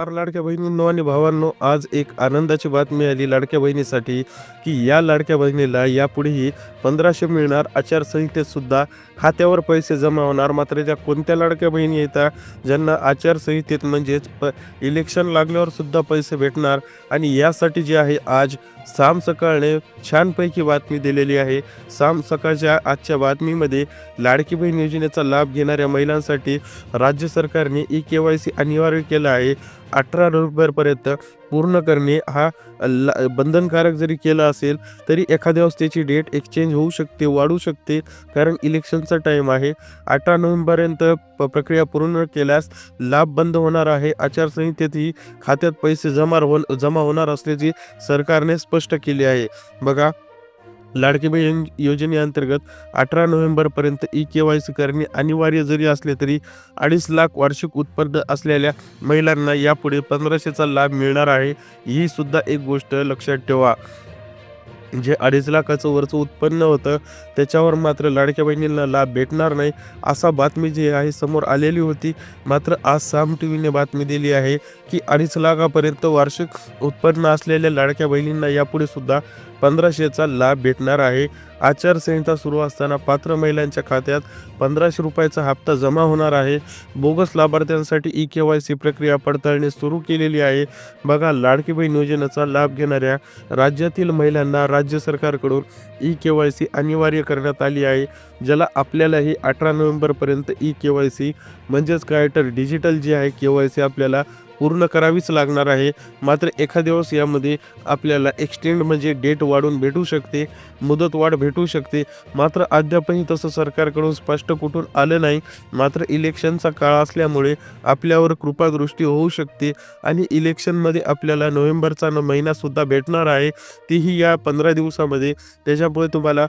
फार लाडक्या बहिणींनो आणि भावांनो आज एक आनंदाची बातमी आली लाडक्या बहिणीसाठी की या लाडक्या बहिणीला यापुढेही पंधराशे मिळणार आचारसंहितेतसुद्धा खात्यावर पैसे जमा होणार मात्र त्या कोणत्या लाडक्या बहिणी येतात ज्यांना आचारसंहितेत म्हणजेच प इलेक्शन लागल्यावर सुद्धा पैसे भेटणार आणि यासाठी जे आहे आज साम सकाळने छानपैकी बातमी दिलेली आहे. साम सकाळच्या आजच्या बातमीमध्ये लाडकी बहीण योजनेचा लाभ घेणाऱ्या महिलांसाठी राज्य सरकारने ई के वाय सी अनिवार्य केला आहे. अठरा रुपयापर्यंत पूर्ण करणे हा ला बंधनकारक जरी केला असेल तरी एखाद्या वेळेस त्याची डेट एक्सचेंज होऊ शकते वाढू शकते कारण इलेक्शनचा टाईम आहे. अठरा नोव्हेंबरपर्यंत प प्रक्रिया पूर्ण केल्यास लाभ बंद होणार आहे. आचारसंहितेतही खात्यात पैसे जमा हो जमा होणार असल्याची सरकारने स्पष्ट केली आहे. बघा लाडकी बहीण योजनेअंतर्गत अठरा नोव्हेंबरपर्यंत ई के वाय सी करणे अनिवार्य जरी असले तरी अडीच लाख वार्षिक उत्पन्न असलेल्या महिलांना यापुढे पंधराशेचा लाभ मिळणार आहे. ही सुद्धा एक गोष्ट लक्षात ठेवा. जे अडीच लाखाचं वरचं उत्पन्न होतं त्याच्यावर मात्र लाडक्या बहिणींना लाभ भेटणार नाही असा बातमी जी आहे समोर आलेली होती. मात्र आज साम टी व्हीने बातमी दिली आहे की अडीच लाखापर्यंत वार्षिक उत्पन्न असलेल्या लाडक्या बहिणींना यापुढे सुद्धा पंधराशेचा लाभ भेटणार आहे. आचारसंहिता सुरू असताना पात्र महिलांच्या खात्यात पंधराशे रुपयाचा हप्ता जमा होणार आहे. बोगस लाभार्थ्यांसाठी ई के वाय सी प्रक्रिया पडताळणी सुरू केलेली आहे. बघा लाडकीबाई योजनेचा लाभ घेणाऱ्या राज्यातील महिलांना राज्य सरकारकडून ई के वाय सी अनिवार्य करण्यात आली आहे ज्याला आपल्यालाही अठरा नोव्हेंबरपर्यंत ई के वाय सी म्हणजेच काय तर डिजिटल जी आहे के वाय सी आपल्याला पूर्ण करावीच लागणार आहे. मात्र एखाद्या वेळेस यामध्ये आपल्याला एक्सटेंड म्हणजे डेट वाढून भेटू शकते मुदत वाढ भेटू शकते. मात्र अद्यापही तसं सरकारकडून स्पष्ट कुठून आलं नाही. मात्र इलेक्शनचा काळ असल्यामुळे आपल्यावर कृपादृष्टी होऊ शकते आणि इलेक्शनमध्ये आपल्याला नोव्हेंबरचा महिनासुद्धा भेटणार आहे. तीही या पंधरा दिवसामध्ये. त्याच्यामुळे तुम्हाला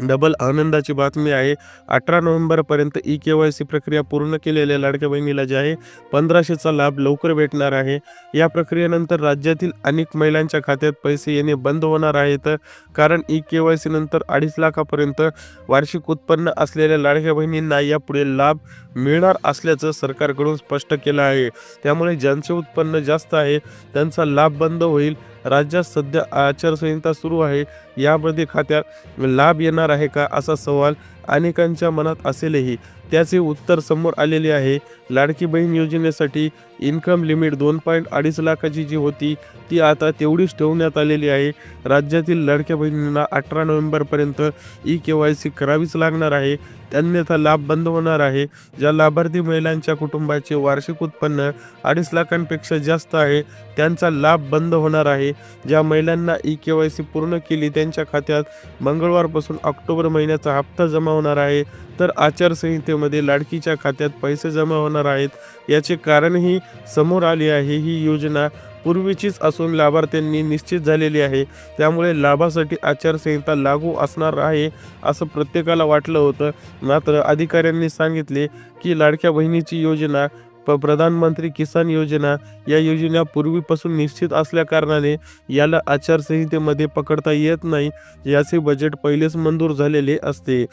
डबल आनंदाची बातमी आहे. अठरा नोव्हेंबरपर्यंत ई के वाय सी प्रक्रिया पूर्ण केलेल्या लाडक्या बहिणीला जे आहे पंधराशेचा लाभ लवकर भेटणार आहे. या प्रक्रियेनंतर राज्यातील अनेक महिलांच्या खात्यात पैसे येणे बंद होणार आहेत कारण ई के वाय सी नंतर अडीच लाखापर्यंत वार्षिक उत्पन्न असलेल्या लाडक्या बहिणींना यापुढे लाभ मिळणार असल्याचं सरकारकडून स्पष्ट केलं आहे. त्यामुळे ज्यांचे उत्पन्न जास्त आहे त्यांचा लाभ बंद होईल. राज्यात सध्या आचारसंहिता सुरू आहे. यामध्ये खात्यात लाभ येणार आहे का? असा सवाल अनेकांच्या मनात असेलही. त्याचे उत्तर समोर आलेले आहे. लाडकी बहीण योजनेसाठी इन्कम लिमिट दोन पॉईंट अडीच लाखाची जी होती ती आता तेवढीच ठेवण्यात आलेली आहे. राज्यातील लाडक्या बहिणींना अठरा नोव्हेंबरपर्यंत ई के वाय सी करावीच लागणार आहे. अन्यथा लाभ बंद होणार आहे. ज्या लाभार्थी महिलांच्या कुटुंबाचे वार्षिक उत्पन्न अडीच लाखांपेक्षा जास्त आहे त्यांचा लाभ बंद होणार आहे. ज्या महिलांना ई के वाय सी पूर्ण केली त्यांच्या खात्यात मंगळवारपासून ऑक्टोबर महिन्याचा हप्ता जमा होणार आहे. तर आचारसंहितेमध्ये लाडकीच्या खात्यात पैसे जमा होणार आहेत. याचे कारणही समोर आले आहे. ही योजना पूर्वीचीच असून लाभार्थ्यांनी निश्चित झालेली आहे. त्यामुळे लाभासाठी आचारसंहिता लागू असणार आहे असं प्रत्येकाला वाटलं होतं. मात्र अधिकाऱ्यांनी सांगितले की लाडक्या बहिणीची योजना प प्रधानमंत्री किसान योजना या योजना पूर्वीपासून निश्चित असल्याकारणाने याला आचारसंहितेमध्ये पकडता येत नाही. याचे बजेट पहिलेच मंजूर झालेले असते.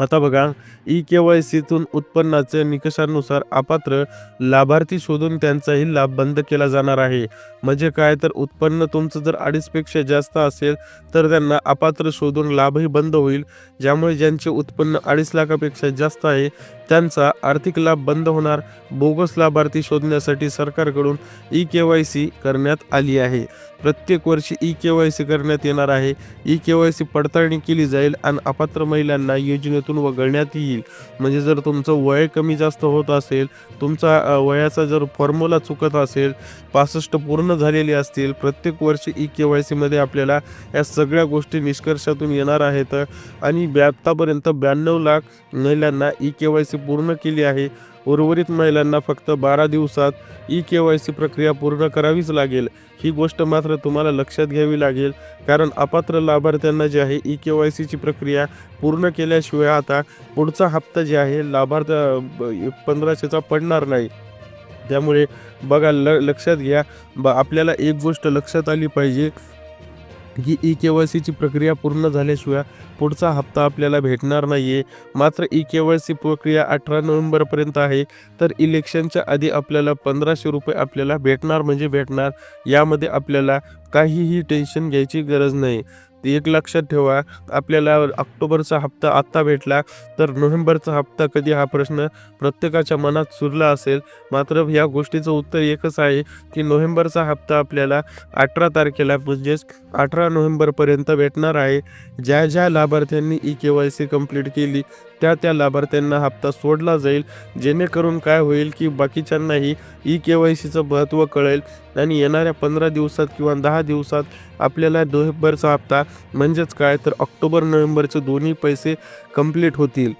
आता बघा ई के वाय सीतून उत्पन्नाच्या निकषानुसार अपात्र लाभार्थी शोधून त्यांचाही लाभ बंद केला जाणार आहे. म्हणजे काय? तर उत्पन्न तुमचं जर अडीचपेक्षा जास्त असेल तर त्यांना अपात्र शोधून लाभही बंद होईल. ज्यामुळे ज्यांचे उत्पन्न अडीच लाखापेक्षा जास्त आहे त्यांचा आर्थिक लाभ बंद होणार बोगस लाभार्थी शोधण्यासाठी सरकारकडून ई के वाय सी करण्यात आली आहे. प्रत्येक वर्षी ई के वाय सी करण्यात येणार आहे. ई के वाय सी पडताळणी केली जाईल आणि अपात्र महिलांना योजनेतून वगळण्यात येईल. म्हणजे जर तुमचं वय कमी जास्त होत असेल तुमचा वयाचा जर फॉर्म्युला चुकत असेल पासष्ट पूर्ण झालेली असतील प्रत्येक वर्षी ई के वाय सीमध्ये आपल्याला या सगळ्या गोष्टी निष्कर्षातून येणार आहेत. आणि ब्या आत्तापर्यंत ब्याण्णव लाख महिलांना ई के वाय सी पूर्ण केली आहे. उर्वरित महिलांना फक्त बारा दिवसात ई के वाय सी प्रक्रिया पूर्ण करावीच लागेल. ही गोष्ट मात्र तुम्हाला लक्षात घ्यावी लागेल. कारण अपात्र लाभार्थ्यांना जे आहे ई के वाय सीची प्रक्रिया पूर्ण केल्याशिवाय आता पुढचा हप्ता जे आहे लाभार्थ पंधराशेचा पडणार नाही. त्यामुळे बघा ल लक्षात घ्या. ब आपल्याला एक गोष्ट लक्षात आली पाहिजे. की ई के वाय सीची प्रक्रिया पूर्ण झाल्याशिवाय पुढचा हप्ता आपल्याला भेटणार नाही आहे मात्र ई के वाय सी प्रक्रिया अठरा नोव्हेंबरपर्यंत आहे तर इलेक्शनच्या आधी आपल्याला पंधराशे रुपये आपल्याला भेटणार म्हणजे भेटणार. यामध्ये आपल्याला काहीही टेन्शन घ्यायची गरज नाही. एक लक्षात ठेवा. आपल्याला ऑक्टोबरचा हप्ता आत्ता भेटला तर नोव्हेंबरचा हप्ता कधी हा प्रश्न प्रत्येकाच्या मनात सुरला असेल? मात्र या गोष्टीचं उत्तर एकच आहे की नोव्हेंबरचा हप्ता आपल्याला अठरा तारखेला म्हणजेच अठरा नोव्हेंबरपर्यंत भेटणार आहे. ज्या ज्या लाभार्थ्यांनी E K Y C complete केली त्या त्या लाभार्थ्यांना हप्ता सोडला जाईल जेणेकरून काय होईल की बाकीच्यांनाही ई के वाय सीचं महत्त्व कळेल आणि येणाऱ्या पंधरा दिवसात किंवा दहा दिवसात आपल्याला नोव्हेंबरचा हप्ता म्हणजेच काय तर ऑक्टोबर नोव्हेंबरचे दोन्ही पैसे कंप्लीट होतील.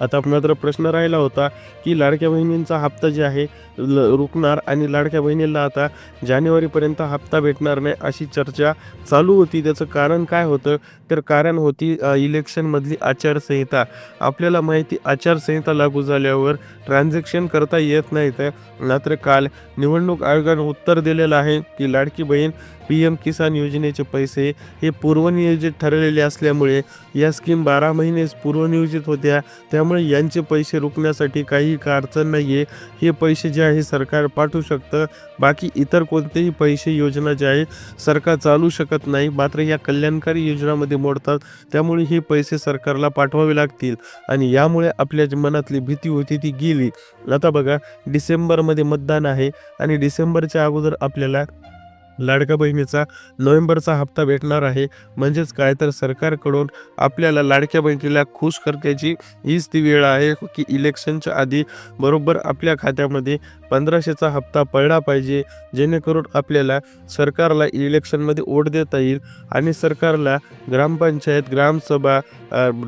आता मात्र प्रश्न राहिला होता की लाडक्या बहिणींचा हप्ता जे आहे ल रुकणार आणि लाडक्या बहिणीला आता जानेवारीपर्यंत हप्ता भेटणार नाही अशी चर्चा चालू होती. त्याचं कारण काय होतं? तर कारण होती इलेक्शनमधली आचारसंहिता. आपल्याला माहिती आचारसंहिता लागू झाल्यावर ट्रान्झॅक्शन करता येत नाही. तर मात्र काल निवडणूक आयोगानं उत्तर दिलेलं आहे की लाडकी बहीण पी एम किसान योजनेचे पैसे हे पूर्वनियोजित ठरलेले असल्यामुळे या स्कीम बारा महिनेच पूर्वनियोजित होत्या. त्यामुळे यांचे पैसे रोखण्यासाठी काही का अडचण नाही आहे हे पैसे जे आहे सरकार पाठवू शकतं. बाकी इतर कोणतेही पैसे योजना जे आहे सरकार चालू शकत नाही. मात्र या कल्याणकारी योजनामध्ये मोडतात. त्यामुळे हे पैसे सरकारला पाठवावे लागतील. आणि यामुळे आपल्या मनातली भीती होती ती गेली. आता बघा डिसेंबरमध्ये मतदान आहे. आणि डिसेंबरच्या अगोदर आपल्याला लाडका बहिणीचा नोव्हेंबरचा हप्ता भेटणार आहे. म्हणजेच काय तर सरकारकडून आपल्याला लाडक्या बहिणीला खुश करण्याची हीच ती वेळ आहे की इलेक्शनच्या आधी बरोबर आपल्या खात्यामध्ये पंधराशेचा हप्ता पडला पाहिजे. जेणेकरून आपल्याला सरकारला इलेक्शनमध्ये वोट देता येईल आणि सरकारला ग्रामपंचायत ग्रामसभा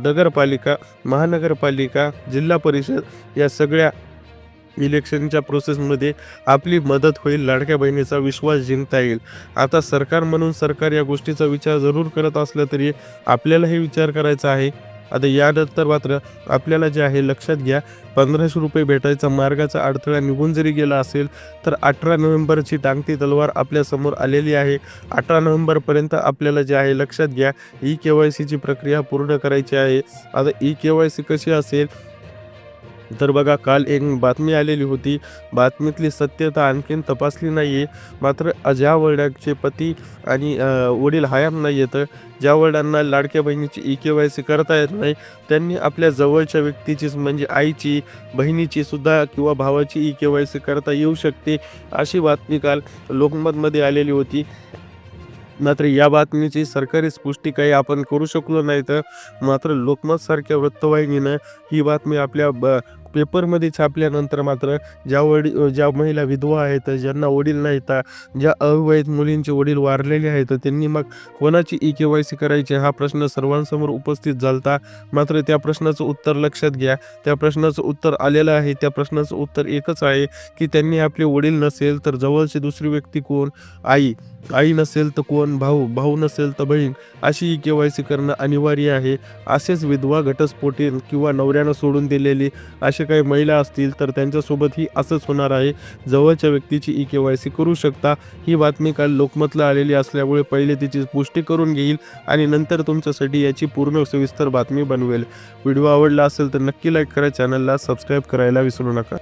नगरपालिका महानगरपालिका जिल्हा परिषद या सगळ्या इलेक्शनच्या प्रोसेसमध्ये आपली मदत होईल लाडक्या बहिणीचा विश्वास जिंकता येईल. आता सरकार म्हणून सरकार या गोष्टीचा विचार जरूर करत असलं तरी आपल्यालाही विचार करायचा आहे. आता यानंतर मात्र आपल्याला जे आहे लक्षात घ्या पंधराशे रुपये भेटायचा मार्गाचा अडथळा निघून जरी गेला असेल तर अठरा नोव्हेंबरची टांगती तलवार आपल्यासमोर आलेली आहे. अठरा नोव्हेंबरपर्यंत आपल्याला जे आहे लक्षात घ्या ई के वाय सीची प्रक्रिया पूर्ण करायची आहे. आता ई के वाय सी कशी असेल तर बघा काल एक बातमी आलेली होती. बातमीतली सत्यता आणखीन तपासली नाही आहे मात्र ज्या वडिलांचे पती आणि वडील हयाम नाही येतं ज्या वडिलांना लाडक्या बहिणीची ई के वाय सी करता येत नाही त्यांनी आपल्या जवळच्या व्यक्तीचीच म्हणजे आईची बहिणीची सुद्धा किंवा भावाची ई के वाय सी करता येऊ शकते अशी बातमी काल लोकमतमध्ये आलेली होती. मात्र या बातमीची सरकारी पुष्टी काही आपण करू शकलो नाही तर मात्र लोकमतसारख्या वृत्तवाहिनीनं ही बातमी आपल्या ब पेपरमध्ये छापल्यानंतर मात्र ज्या वडील ज्या महिला विधवा आहेत ज्यांना वडील नाहीत ज्या अविवाहित मुलींचे वडील वारलेले आहेत त्यांनी मग कोणाची ई के वाय सी करायची? हा प्रश्न सर्वांसमोर उपस्थित झालता. मात्र त्या प्रश्नाचं उत्तर लक्षात घ्या. त्या प्रश्नाचं उत्तर आलेलं आहे. त्या प्रश्नाचं उत्तर एकच आहे की त्यांनी आपले वडील नसेल तर जवळची दुसरी व्यक्ती कोण? आई. आई नसेल तर कोण? भाऊ. भाऊ नसेल तर बहीण. अशी ई के वाय सी करणं अनिवार्य आहे. असेच विधवा घटस्फोटी किंवा नवऱ्यानं सोडून दिलेली अशी असे काही महिला असतील तर त्यांच्यासोबतही असंच होणार आहे. जवळच्या व्यक्तीची ई के वाय सी करू शकता. ही बातमी काल लोकमतला आलेली असल्यामुळे पहिले तिची पुष्टी करून घेईल आणि नंतर तुमच्यासाठी याची पूर्ण सविस्तर बातमी बनवेल. व्हिडिओ आवडला असेल तर नक्की लाईक करा चॅनलला सबस्क्राईब करायला विसरू नका.